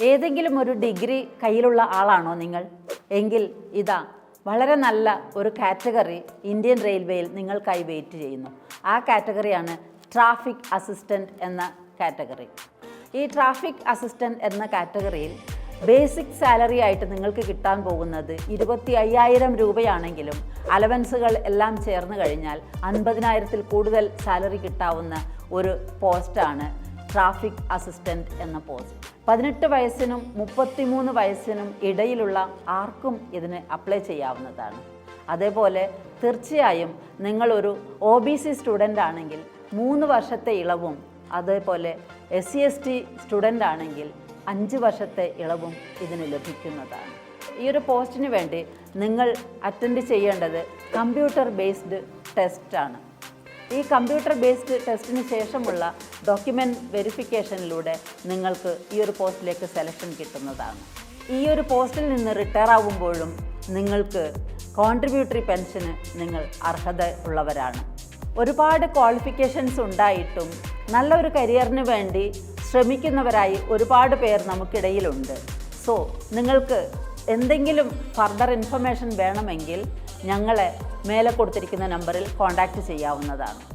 ഏതെങ്കിലും ഒരു ഡിഗ്രി കയ്യിലുള്ള ആളാണോ നിങ്ങൾ? എങ്കിൽ ഇതാ വളരെ നല്ല ഒരു കാറ്റഗറി ഇന്ത്യൻ റെയിൽവേയിൽ നിങ്ങൾക്കായി വെയിറ്റ് ചെയ്യുന്നു. ആ കാറ്റഗറിയാണ് ട്രാഫിക് അസിസ്റ്റന്റ് എന്ന കാറ്റഗറി. ഈ ട്രാഫിക് അസിസ്റ്റന്റ് എന്ന കാറ്റഗറിയിൽ ബേസിക് സാലറി ആയിട്ട് നിങ്ങൾക്ക് കിട്ടാൻ പോകുന്നത് ഇരുപത്തി അയ്യായിരം രൂപയാണെങ്കിലും അലവൻസുകൾ എല്ലാം ചേർന്ന് കഴിഞ്ഞാൽ അൻപതിനായിരത്തിൽ കൂടുതൽ സാലറി കിട്ടാവുന്ന ഒരു പോസ്റ്റാണ് ട്രാഫിക് അസിസ്റ്റന്റ് എന്ന പോസ്റ്റ് പതിനെട്ട് വയസ്സിനും മുപ്പത്തിമൂന്ന് വയസ്സിനും ഇടയിലുള്ള ആർക്കും ഇതിന് അപ്ലൈ ചെയ്യാവുന്നതാണ്. അതേപോലെ തീർച്ചയായും നിങ്ങളൊരു ഒ ബി സി സ്റ്റുഡന്റ് ആണെങ്കിൽ മൂന്ന് വർഷത്തെ ഇളവും അതേപോലെ S C S T student ആണെങ്കിൽ അഞ്ച് വർഷത്തെ ഇളവും ഇതിന് ലഭിക്കുന്നതാണ്. ഈ ഒരു പോസ്റ്റിന് വേണ്ടി നിങ്ങൾ അറ്റൻഡ് ചെയ്യേണ്ടത് കമ്പ്യൂട്ടർ ബേസ്ഡ് ടെസ്റ്റാണ് ഈ കമ്പ്യൂട്ടർ ബേസ്ഡ് ടെസ്റ്റിന് ശേഷമുള്ള ഡോക്യുമെന്റ് വെരിഫിക്കേഷനിലൂടെ നിങ്ങൾക്ക് ഈ ഒരു പോസ്റ്റിലേക്ക് സെലക്ഷൻ കിട്ടുന്നതാണ്. ഈ ഒരു പോസ്റ്റിൽ നിന്ന് റിട്ടയർ ആവുമ്പോഴും നിങ്ങൾക്ക് കോൺട്രിബ്യൂട്ടറി പെൻഷന് നിങ്ങൾ അർഹത ഉള്ളവരാണ് ഒരുപാട് ക്വാളിഫിക്കേഷൻസ് ഉണ്ടായിട്ടും നല്ലൊരു കരിയറിന് വേണ്ടി ശ്രമിക്കുന്നവരായി ഒരുപാട് പേർ നമുക്കിടയിലുണ്ട്. സോ നിങ്ങൾക്ക് എന്തെങ്കിലും ഫർദർ ഇൻഫർമേഷൻ വേണമെങ്കിൽ ഞങ്ങളെ മേലെ കൊടുത്തിരിക്കുന്ന നമ്പറിൽ കോൺടാക്റ്റ് ചെയ്യാവുന്നതാണ്.